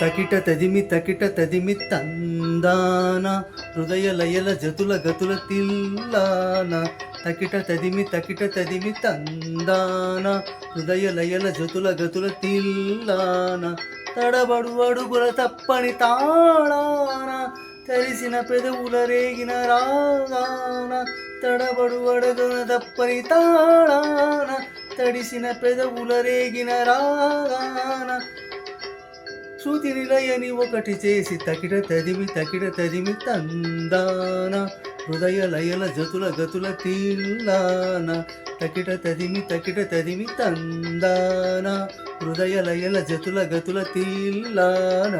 తకిట తదిమి తకిట తదిమి తందాన. హృదయ లయల జతుల గతుల తిల్లాన. తకిట తదిమి తకిట తదిమి తందాన. హృదయ లయల జతుల గతుల తిల్లాన. తడబడు అడుగుల తప్పని తాళాన. తెలిసిన పెదవుల రేగిన రాగాన. తడబడు అడుగున తప్పని తాళాన. తడిసిన పెదవుల రేగిన రాగాన. శృతి నిలయని ఒకటి చేసి తకిడ తదిమి తకిడ తదిమి తందాన. హృదయ లయల జతుల గతుల తీల్లాన. తకిట తదిమి తకిట తదిమి తందాన. హృదయ లయల జతుల గతుల తీల్లాన.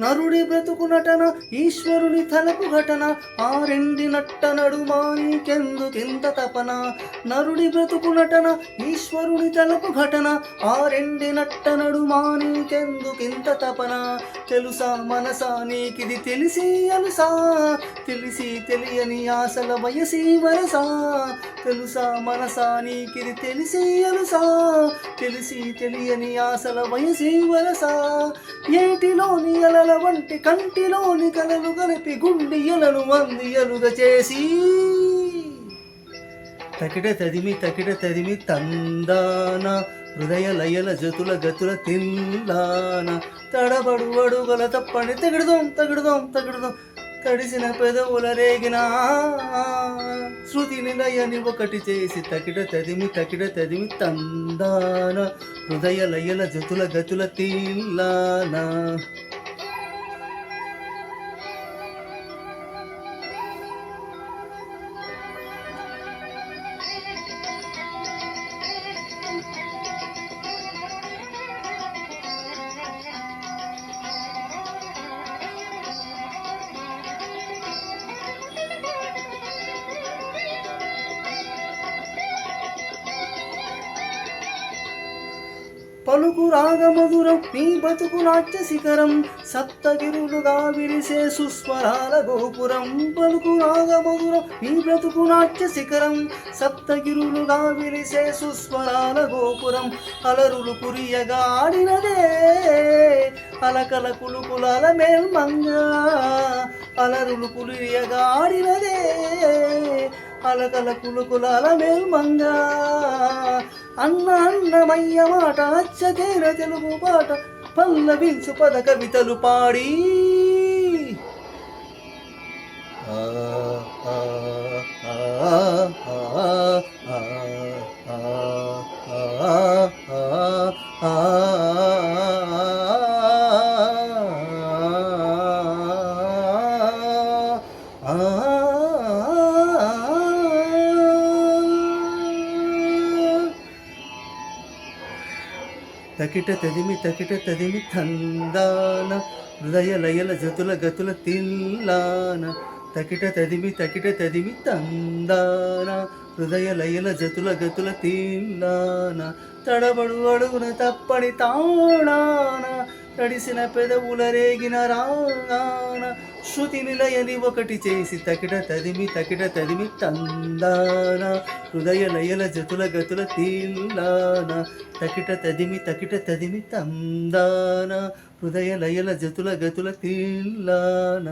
నరుడి బ్రతుకు నటన ఈశ్వరుని తలపు ఘటన ఆ రెండి నట్ట నడుమా నీకెందుకింత తపన. నరుడి బ్రతుకు నటన ఈశ్వరుని తలపు ఘటన ఆ రెండి నట్ట నడుమా నీకెందుకింత తపన. తెలుసా మనసా నీకిది తెలిసి అలుసా తెలిసి తెలియని ఆశల వయసి వరసా? తెలుసా మనసా? నీకిది తెలిసి అలుసా తెలిసి తెలియని ఆశల వయసి వలసా ఏటిలోని అలల వంటి కంటిలోని కలలు కలిపి గుండియలను ఎలుగ చేసి. తకిట తదిమి తకిట తదిమి తందాన హృదయ లయల జతుల గతుల తిల్లాన తడబడు అడుగల తప్పని తగిడదాం తగిడదాం తగిడదాం. తడిసిన పెదవుల రేగిన. శృతి నిలయని ఒకటి చేసి తకిట తదిమి తకిట తదిమి తందాన. హృదయ లయల జతుల గతుల తీలానా. పలుకు రాగమధురం నీ బతుకు నాట్య శిఖరం సప్తగిరులుగా విరిసే సుస్వరాల గోపురం. పలుకు రాగమధురం నీ బ్రతుకు నాట్య శిఖరం సప్తగిరులుగా విరిసే సుస్వరాల గోపురం. అలరులు కురియగా ఆడినదే అలకల కులుకులాల మేల్మంగ. అలరులు కులియగా ఆడినదే అలకల కులుకులాల మేల్మంగా. అన్న అన్నమయ్య మాట అచ్చతేర తెలుగు పాట పల్లవించు పద కవితలు పాడి ఆ, తకిట తదిమి తకిట తదిమి తందాన హృదయ లయల జతుల గతుల తిల్లాన. తకిట తదిమి తకిట తదిమి తందాన హృదయ లయల జతుల గతుల తిల్లాన. తడబడు అడుగున తప్పని తాణాన తడిసిన పెదవుల రేగిన రాగాన. శృతి నిలయని ఒకటి చేసి తకిట తదిమి తకిట తదిమి తందాన. హృదయ లయల జతుల గతుల తీల్లాన. తకిట తదిమి తకిట తదిమి తందాన. హృదయ లయల జతుల గతుల తీల్లాన.